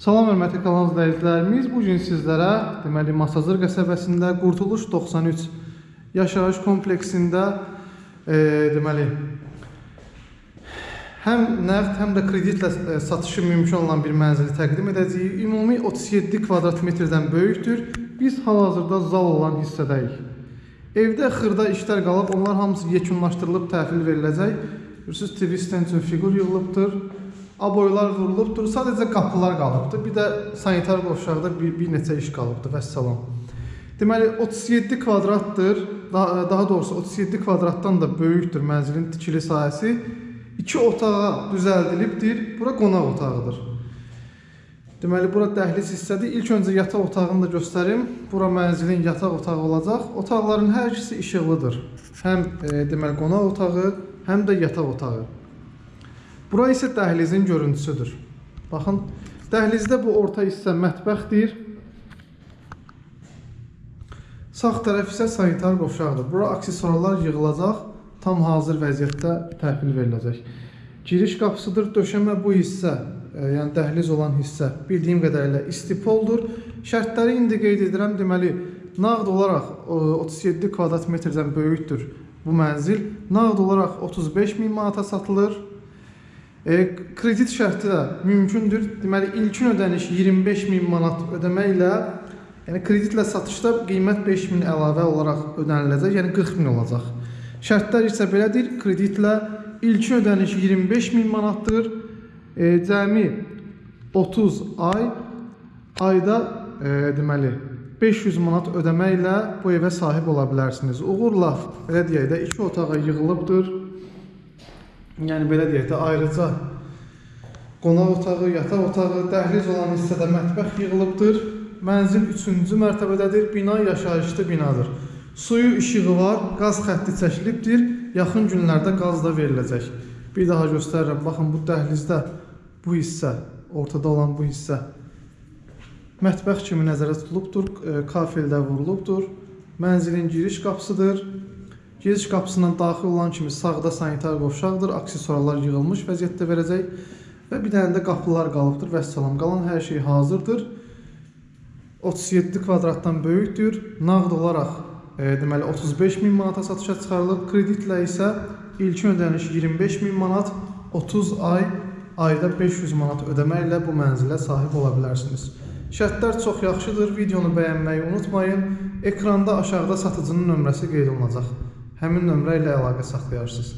Salam hörmətli kanal izləyicilərimiz. Bu gün sizlərə deməli Masazır qəsəbəsində Qurtuluş 93 yaşayış kompleksində e, deməli həm nəqd, həm də kreditlə e, satışı mümkün olan bir mənzili təqdim edəcəyik. Ümumi 37 kvadrat metrdən böyükdür. Biz hal-hazırda zal olan hissədəyik. Evdə xırda işlər qalıb, onlar hamısı yekunlaşdırılıb təhvil veriləcək. Görürsüz, TV stand üçün fiqur yığılıbdır. Aboylar vurulubdur. Sadəcə qapılar qalıbdır. Bir də sanitar qovşaqda bir, bir neçə iş qalıbdır. Vəssalam. Deməli 37 kvadratdır. Daha, daha doğrusu 37 kvadratdan da böyükdür mənzilin tikili sahəsi. 2 otağa düzəldilibdir. Bura qonaq otağıdır. Deməli bura dəhliz hissədir. İlk öncə yataq otağını da göstərim. Bura mənzilin yataq otağı olacaq. Otaqların hər ikisi işıqlıdır. Həm e, deməli qonaq otağı, həm də yataq otağı. Bura isə dəhlizin görüntüsüdür. Baxın, dəhlizdə bu orta hissə mətbəxdir. Sağ tərəf isə sanitar qovşaqdır. Bura aksesuarlar yığılacaq, tam hazır vəziyyətdə təhvil veriləcək. Giriş qapısıdır. Döşəmə bu hissə, e, yəni dəhliz olan hissə bildiyim qədərilə istipoldur. Şərtləri indi qeyd edirəm. Deməli, nağd olaraq e, 37 kvadrat metrdən böyükdür bu mənzil. Nağd olaraq 35 min manata satılır. E, kredit şərti də mümkündür. Deməli, ilkin ödəniş 25 min manat ödəməklə, yəni kreditlə satışda qiymət 5 min əlavə olaraq ödəniləcək, yəni 40 min olacaq. Şərtlər isə belədir. Kreditlə ilkin ödəniş 25 min manatdır. E, cəmi 30 ay ayda e, deməli 500 manat ödəməklə bu evə sahib ola bilərsiniz. Uğurla belə deyək də 2 otağa yığılıbdır. Yəni belə deyək də ayrıca qonaq otağı, yataq otağı, dəhliz olan hissədə mətbəx yığılıbdır. Mənzil 3-cü mərtəbədədir. Bina yaşayışlı binadır. Suyu, işığı var, qaz xətti çəkilibdir. Yaxın günlərdə qaz da veriləcək. Bir daha göstərirəm. Baxın bu dəhlizdə bu hissə, ortada olan bu hissə mətbəx kimi nəzərdə tutulubdur. E, Kafeldə vurulubdur. Mənzilin giriş qapısıdır. Giriş qapısından daxil olan kimi sağda sanitar qovşaqdır. Aksesuarlar yığılmış vəziyyətdə verəcək və bir dənə də qapılar qalıbdır. Vəssalam. Qalan hər şey hazırdır. 37 kvadratdan böyükdür. Nağd olaraq e, deməli 35 min manata satışa çıxarılıb. Kreditlə isə ilkin ödəniş 25 min manat, 30 ay ayda 500 manat ödəməklə bu mənzilə sahib ola bilərsiniz. Şərtlər çox yaxşıdır. Videonu bəyənməyi unutmayın. Ekranda aşağıda satıcının nömrəsi qeyd olunacaq. Həmin nömrə ilə əlaqə saxlayarsınız.